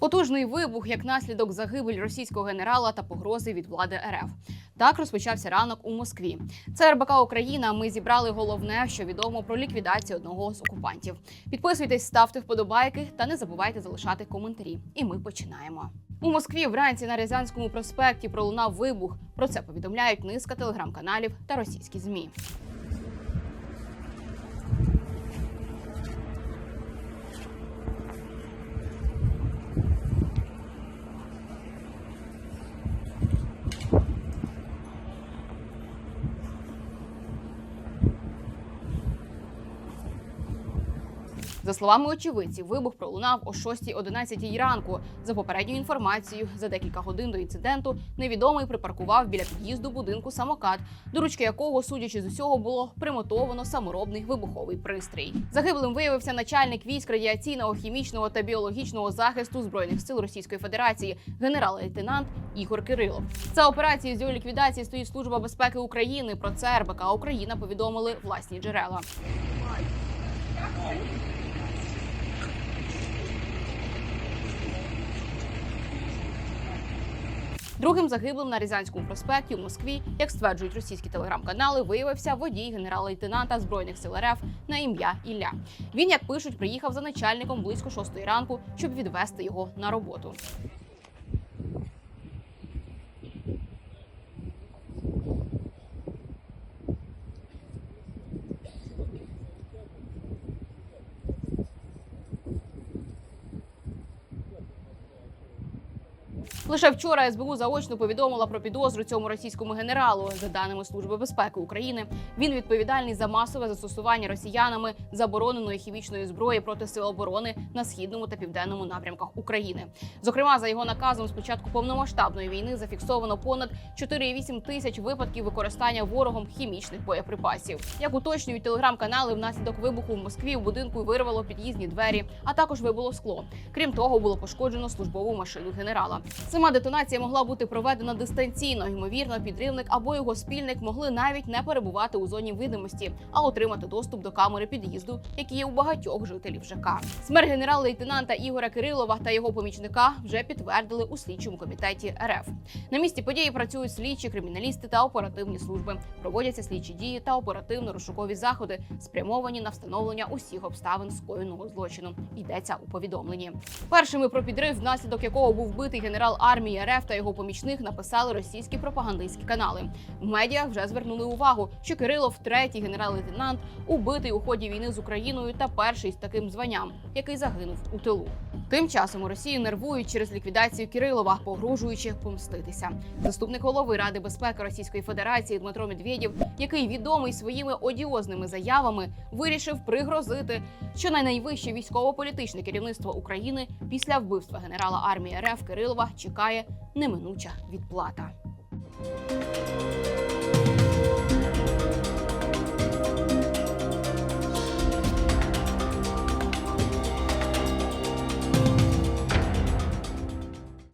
Потужний вибух як наслідок загибель російського генерала та погрози від влади РФ. Так розпочався ранок у Москві. Це РБК Україна. Ми зібрали головне, що відомо про ліквідацію одного з окупантів. Підписуйтесь, ставте вподобайки та не забувайте залишати коментарі. І ми починаємо. У Москві вранці на Рязанському проспекті пролунав вибух. Про це повідомляють низка телеграм-каналів та російські змі. За словами очевидців, вибух пролунав о 6.11 ранку. За попередньою інформацією, за декілька годин до інциденту невідомий припаркував біля під'їзду будинку самокат, до ручки якого, судячи з усього, було примотовано саморобний вибуховий пристрій. Загиблим виявився начальник військ радіаційного, хімічного та біологічного захисту збройних сил Російської Федерації, генерал-лейтенант Ігор Кирилов. За операцією з його ліквідації стоїть служба безпеки України. Про це РБК Україна повідомили власні джерела. Другим загиблим на Рязанському проспекті у Москві, як стверджують російські телеграм-канали, виявився водій генерал-лейтенанта збройних сил РФ на ім'я Ілля. Він, як пишуть, приїхав за начальником близько шостої ранку, щоб відвести його на роботу. Лише вчора СБУ заочно повідомила про підозру цьому російському генералу. За даними Служби безпеки України, він відповідальний за масове застосування росіянами забороненої хімічної зброї проти сил оборони на східному та південному напрямках України. Зокрема, за його наказом з початку повномасштабної війни зафіксовано понад 4,8 тисяч випадків використання ворогом хімічних боєприпасів. Як уточнюють телеграм-канали, внаслідок вибуху в Москві у будинку вирвало під'їзні двері, а також вибуло скло. Крім того, було пошкоджено службову машину генерала. Сама детонація могла бути проведена дистанційно. Ймовірно, підривник або його спільник могли навіть не перебувати у зоні видимості, а отримати доступ до камери під'їзду, які є у багатьох жителів ЖК. Смерть генерал-лейтенанта Ігоря Кирилова та його помічника вже підтвердили у слідчому комітеті РФ. На місці події працюють слідчі, криміналісти та оперативні служби. Проводяться слідчі дії та оперативно-розшукові заходи, спрямовані на встановлення усіх обставин скоєного злочину. Йдеться у повідомленні. Першими про підрив, внаслідок якого був вбитий генерал армії РФ та його помічник, написали російські пропагандистські канали. В медіах вже звернули увагу, що Кирилов, третій генерал-лейтенант, убитий у ході війни з Україною та перший з таким званням, який загинув у тилу. Тим часом у Росії нервують через ліквідацію Кирилова, погрожуючи помститися. Заступник голови Ради безпеки Російської Федерації Дмитро Медведєв, який відомий своїми одіозними заявами, вирішив пригрозити, що на найвище військово-політичне керівництво України після вбивства генерала армії РФ Кирилова чекає неминуча відплата.